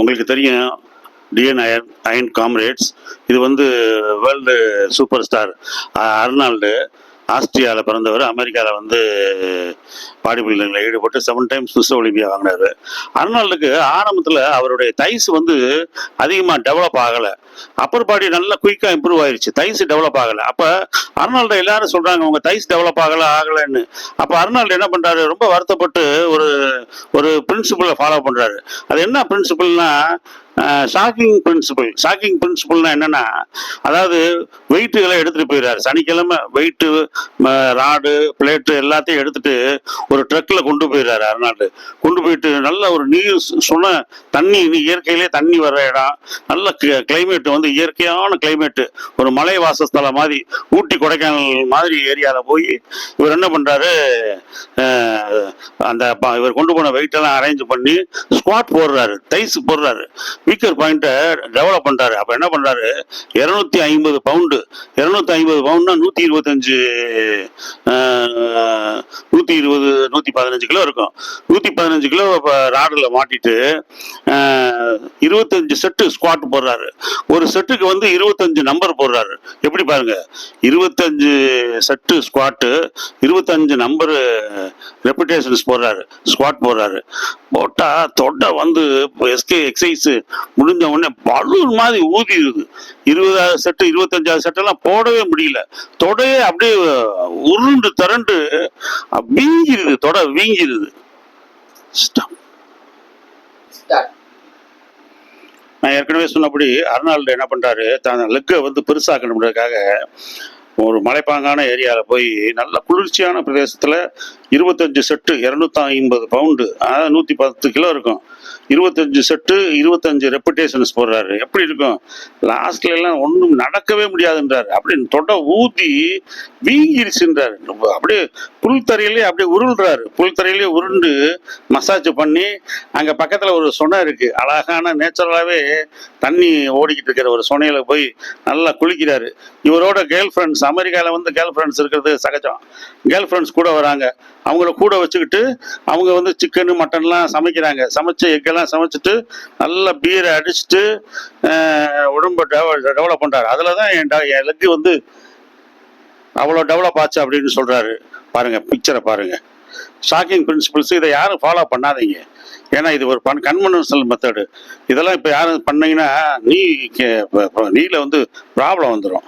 உங்களுக்கு தெரியும் TN iron iron comrades இது வந்து வேர்ல்டு சூப்பர் ஸ்டார் அர்னால்டு ஆஸ்திரியாவில் பிறந்தவர். அமெரிக்காவில் வந்து பாடி பில்டிங்கில் ஈடுபட்டு செவன் டைம்ஸ் மிஸ் ஒலிம்பியா வாங்கினாரு. அர்னால்டுக்கு ஆரம்பத்தில் அவருடைய தைஸ் வந்து அதிகமாக டெவலப் ஆகலை. அப்பர் பாடி நல்லா குயிக்காக இம்ப்ரூவ் ஆயிடுச்சு தைஸ் டெவலப் ஆகலை. அப்போ அர்னால்டு எல்லாரும் சொல்கிறாங்க உங்கள் தைஸ் டெவலப் ஆகலை ஆகலைன்னு. அப்போ அர்னால்டு என்ன பண்ணுறாரு ரொம்ப வருத்தப்பட்டு ஒரு ஒரு பிரின்சிபலை ஃபாலோ பண்ணுறாரு அது என்ன பிரின்சிபல்னா ஷாக்கிங் பிரின்சிபல் ஷாக்கிங் பிரின்சிபல்னா என்னன்னா அதாவது வெயிட்டுகளை எடுத்துட்டு போயிடுறாரு. சனிக்கிழமை வெயிட்டு ராடு பிளேட்டு எல்லாத்தையும் எடுத்துட்டு ஒரு ட்ரக்கில் கொண்டு போயிடுறாரு அருணாடு. கொண்டு போயிட்டு நல்ல ஒரு நீர் சுன தண்ணி இயற்கையிலே தண்ணி வர்ற இடம். நல்ல கிளைமேட் வந்து இயற்கையான கிளைமேட்டு ஒரு மலை வாசஸ்தலம் மாதிரி ஊட்டி கொடைக்கானல் மாதிரி ஏரியாவில் போய் இவர் என்ன பண்ணுறாரு அந்த இவர் கொண்டு போன வெயிட்டெல்லாம் அரேஞ்ச் பண்ணி ஸ்குவாட் போடுறாரு தைஸ் போடுறாரு. வீக்கர் பாயிண்ட்டை டெவலப் பண்ணுறாரு அப்போ என்ன பண்ணுறாரு இரநூத்தி ஐம்பது பவுண்டு இரநூத்தி ஐம்பது பவுண்ட்னா நூற்றி இருபத்தஞ்சு நூற்றி இருபது நூற்றி பதினஞ்சு கிலோ இருக்கும். நூற்றி பதினஞ்சு கிலோ இப்போ ராடில் மாட்டிட்டு இருபத்தஞ்சு செட்டு ஸ்குவாட் போடுறாரு. ஒரு செட்டுக்கு வந்து இருபத்தஞ்சு நம்பர் போடுறாரு. எப்படி பாருங்க? இருபத்தஞ்சு செட்டு ஸ்குவாட்டு இருபத்தஞ்சு நம்பரு ரெப்புடேஷன்ஸ் போடுறாரு. ஸ்குவாட் போடுறாரு. போட்டால் தொட்ட வந்து எஸ்கே எக்ஸசைஸ் முடிஞ்ச உடனே பலூன் மாதிரி ஊதிடுது இருபதாவது செட்டு இருபத்தஞ்சாவது செட்டெல்லாம் போடவே முடியல. தொடையே அப்படியே உருண்டு திரண்டு வீங்கிருது தொடை வீங்கிருது. நான் ஏற்கனவே சொன்னபடி அர்னால்டு என்ன பண்றாரு தான் லெக்கை வந்து பெருசாக்கணுன்றதுக்காக ஒரு மலைப்பாங்கான ஏரியாவில் போய் நல்ல குளிர்ச்சியான பிரதேசத்தில் இருபத்தஞ்சு செட்டு இரநூத்தி ஐம்பது பவுண்டு அதாவது நூற்றி பத்து கிலோ இருக்கும். இருபத்தஞ்சு செட்டு இருபத்தஞ்சு ரெப்புடேஷன்ஸ் போடுறாரு. எப்படி இருக்கும்? லாஸ்ட்ல எல்லாம் ஒன்றும் நடக்கவே முடியாதுன்றாரு. அப்படின்னு தொண்டை ஊதி வீங்கிருச்சுன்றாரு. அப்படியே புல் தரையிலே அப்படியே உருள்றாரு. புல் தரையிலே உருண்டு மசாஜ் பண்ணி அங்கே பக்கத்தில் ஒரு சுனை இருக்கு. அழகான நேச்சுரலாகவே தண்ணி ஓடிக்கிட்டு இருக்கிற ஒரு சுனையில போய் நல்லா குளிக்கிறாரு. இவரோட கேர்ள் ஃப்ரெண்ட்ஸ் அமெரிக்காவில் வந்து கேர்ள் ஃப்ரெண்ட்ஸ் இருக்கிறது சகஜம். கேர்ள் ஃப்ரெண்ட்ஸ் கூட வராங்க. அவங்கள கூட வச்சுக்கிட்டு அவங்க வந்து சிக்கனு மட்டன்லாம் சமைக்கிறாங்க. சமைச்ச எக்கெல்லாம் சமைச்சிட்டு நல்லா பீரை அடிச்சுட்டு ஆஹ், டெவலப் பண்ணுறாரு அதில் தான் என் ட- என் லெக்கு வந்து அவ்வளோ டெவலப் ஆச்சு அப்படின்னு சொல்கிறாரு பாருங்க பிக்சரை பாருங்க. ஷாக்கிங் பிரின்சிபல்ஸ் இதை யாரும் ஃபாலோ பண்ணாதீங்க. ஏன்னா இது ஒரு பன் கன்வென்ஷனல் மெத்தடு இதெல்லாம் இப்போ யாரும் பண்ணீங்கன்னா நீ கே- நீல வந்து ப்ராப்ளம் வந்துடும்